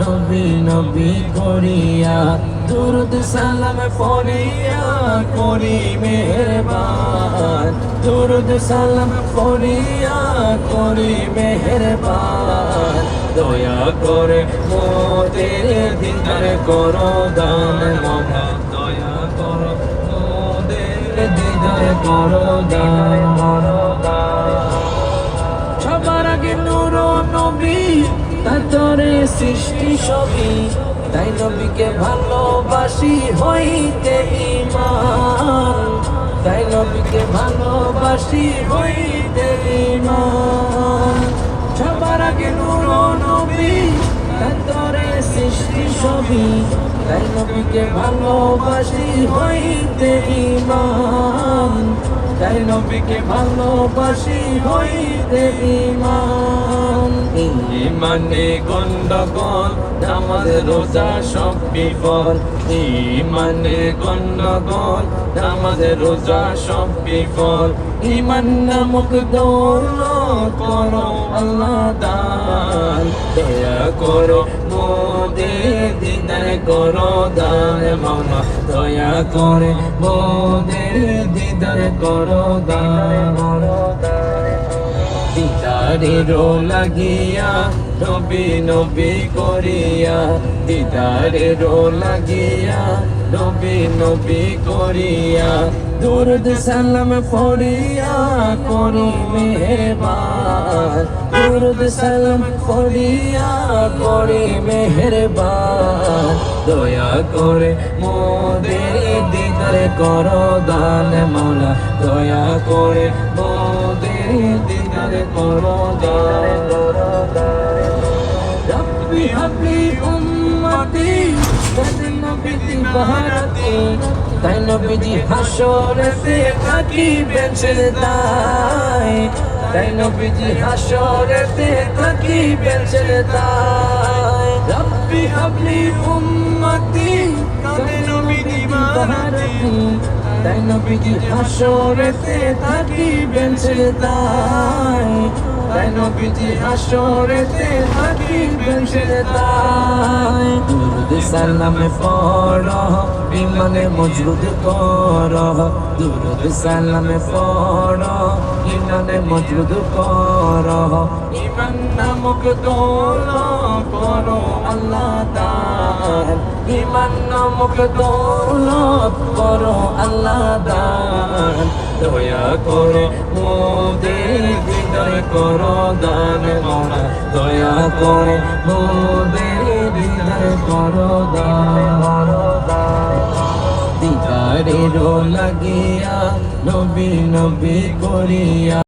নবী নবী করিয়া, দুরুদ সালাম পড়িয়া করি মেহরবান। দুরুদ সালাম পড়িয়া করি মেহরবান। দয়া করে মোদের দিদার করো দান মনা দয়া করো মোদের দিদার করো দান তারপরে সৃষ্টি সবই, তাই নবীকে ভালোবাসি হইতে ইমান তাই নবীকে ভালোবাসি হইতে ইমান সবার আগে নূর নবী তাই সৃষ্টি সবই তাই নবীকে ভালোবাসি হইতে ইমান তাই নবীকে ভালোবাসি হইতে ইমান ইমানে গন্ডগোল আমাদের রোজা সব বিফল ইমানে গন্ডগোল আমাদের রোজা সব বিফল ইমান নামক দৌলত করো আল্লাহ দান। দয়া করো করো দান মাওলা দয়া করে মোদের দিদার করো দান দিদারেরও লাগিয়া নবী নবী করিয়া দিদারেরও লাগিয়া নবী নবী করিয়া দুরুদ সালাম পড়িয়া করি মেহরবান দুরুদ সালাম পড়িয়া করি মেহরবান। দয়া করে মোদের দিদার করো দান মাওলা। দয়া করে মোদের দিদার করো দান। রব্বি হাবলি উম্মতি তাদের নবীতি তাই নবীজি হাসরেতে থাকি বেঁচে তাই তাই নবীজি হাসরেতে বেঁচে তাই। রব্বি হাবলি উম্মতি তাদের নবীতি বাহারতি তাই নবীজি হাসরেতে থাকি বেঁচে তাই। নবীজি হাসরেতে বেঁচে তাই। দুরুদ সালামে পড়ো ইমানে মজবুত করো। দুরুদ সালামে পড়ো ইমানে মজবুত করো। ইমান নামক দোলা করো আল্লাহ দান। ইমান নামক দৌলত করো আল্লাহ দান। দয়া করো মোদের হৃদয় করো দান মোরা দয়া করো দান। দিদারেরও লাগিয়া নবী নবী করিয়া